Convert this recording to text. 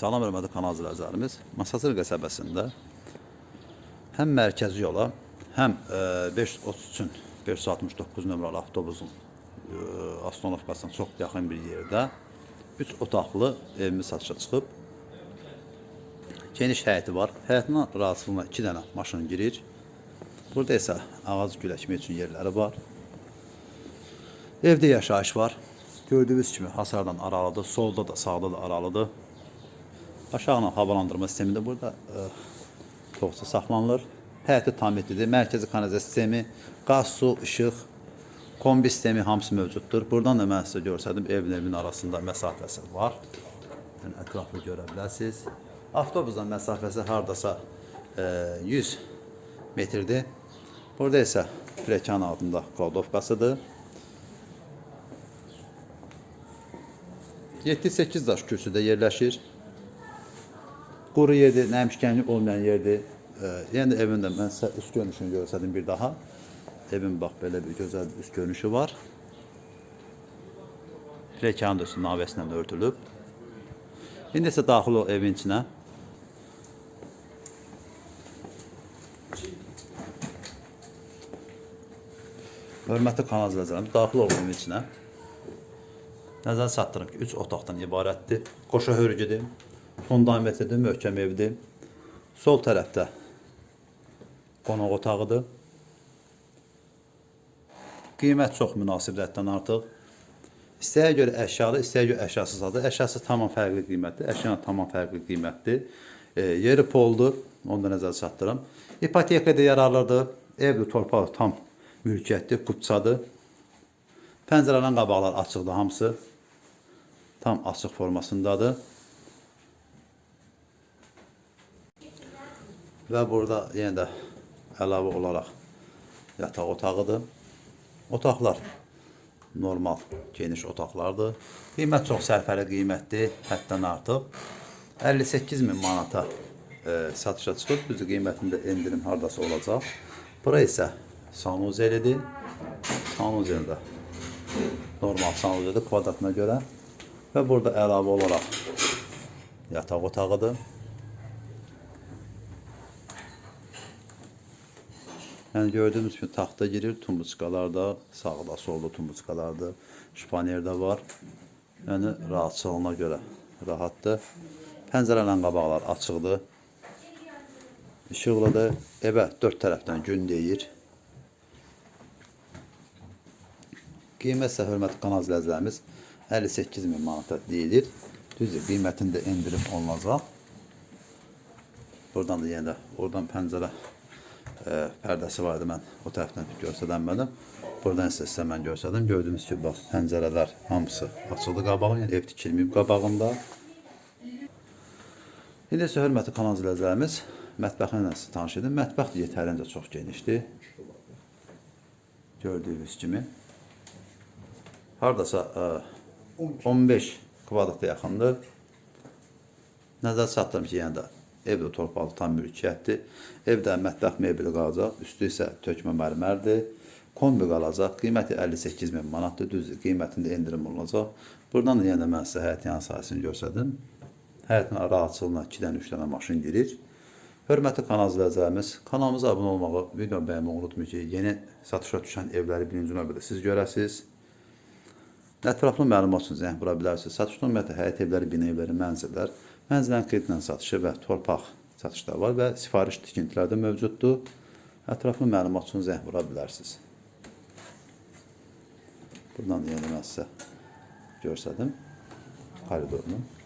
Salam hörmətli kanal izləyicilərimiz. Masazır qəsəbəsində həm mərkəzi yola, həm e, 533-ün 569 nömrəli avtobusun e, astronovkasına çox yaxın bir yerdə 3 otaqlı evimiz satışa çıxıb. Geniş həyəti var. Həyətin razılığına 2 dənə maşın girir. Burada isə ağac güləşmək üçün yerləri var. Evdə yaşayış var. Gördüyünüz kimi hasardan aralıdır. Solda da, sağda da aralıdır. Aşağına havalandırma sistemi də burada e, toxusu saxlanılır. Həyəti tam etlidir. Mərkəzi kanalizasiya sistemi, qaz, su, işıq, kombi sistemi hamısı mövcuddur. Buradan da mən sizə göstərdim. Evin arasında məsafəsi var. Yəni ətraflı görə bilərsiniz. Avtobusdan məsafəsi hardasa e, 100 metrdir. Burada isə Frekan adında kladovkasıdır. 7-8 daş kürsüdə yerləşir. Quru yerdir, nəmişkənlik olmayan yerdir. E, yəni evin də mən sizə üst görünüşünü göstərdim bir daha. Evin bax belə bir bir üst görünüşü var. Üstü navəsindən örtülüb. İndi isə daxil ol evin içinə. Hörmətli kanal izləyicilərimiz, daxil ol evin içinə. Nəzər çatdırım ki, 3 otaqdan ibarətdir. Qoşa hörgüdür, fundamentlidir, möhkəm evdir. Sol tərəfdə qonaq otağıdır. Qiymət çox münasib həddən artıq. İstəyə görə əşyalı, istəyə görə əşyasız adı. Əşyası tamam fərqli qiymətdir, əşyanın tamam fərqli qiymətdir. E, yeri poldur, onu da nəzərə çatdırım. İpotekada yararlıdır, evdir, torpaq tam mülkiyyətdir, qutsadır. Pəncərələrin qabaqları açıqdır hamısı. Tam açıq formasındadır. Və burada yenə də əlavə olaraq yataq otağıdır. Otaqlar normal, geniş otaqlardır. Qiymət çox sərfəli qiymətdir, həddən artıq. 58 min manata e, satışa çıxıb, düzdür qiymətində endirim hardasa olacaq. Bura isə sanuzelidir. Sanuzeli də normal sanuzelidir kvadratına görə. Və burada əlavə olaraq yataq otağıdır. Yəni gördüyünüz kimi taxta girir, tumbuçkalar da sağda, solda tumbuçkalardır. Şpanyer də var. Yəni rahatçılığına görə rahatdır. Pəncərələrin qabaqlar açıqdır. İşıqlıdır. Evə dörd tərəfdən gün deyir. Qiymət isə hörmətli kanal izləyicilərimiz 58 min manata deyilir. Düzdür, qiymətində endirim olunacaq. Buradan da yenə də oradan pəncərə e, pərdəsi vardı mən o tərəfdən göstərənmədim. Buradan isə sizə mən göstərdim. Gördüyünüz kimi bax pəncərələr hamısı açıldı qabağı, yəni ev tikilməyib qabağında. İndi isə hörmətli kanal izləyicilərimiz mətbəxlə sizə tanış edim. Mətbəx də yetərincə çox genişdir. Gördüyünüz kimi. Hardasa e, 15 kvadrata yaxındır. Nəzər çatdırım ki, yəni evdə torpaqlı tam mülkiyyətdir. Evdə mətbəx mebeli qalacaq, üstü isə tökmə mərmərdir. Kombi qalacaq, qiyməti 58 min manatdır, düzdür, qiymətində endirim olunacaq. Buradan da yenə də mən sizə həyət yan sahəsini göstərdim. Həyətin rahatçılığına 2-dən 3 dənə maşın girir. Hörmətli kanal izləyicilərimiz, kanalımıza abunə olmağı, videonu bəyənməyi unutmayın ki, yeni satışa düşən evləri birinci növbədə siz görəsiniz. Ətraflı məlumat üçün zəng vura bilərsiniz. Satışda ümumiyyətlə həyət evləri, bina evləri, mənzillər, mənzillərin kreditlə satışı və torpaq satışları var və sifariş tikintilər də mövcuddur. Ətraflı məlumat üçün zəng vura bilərsiniz. Buradan da yenə mən sizə göstərdim koridorunu.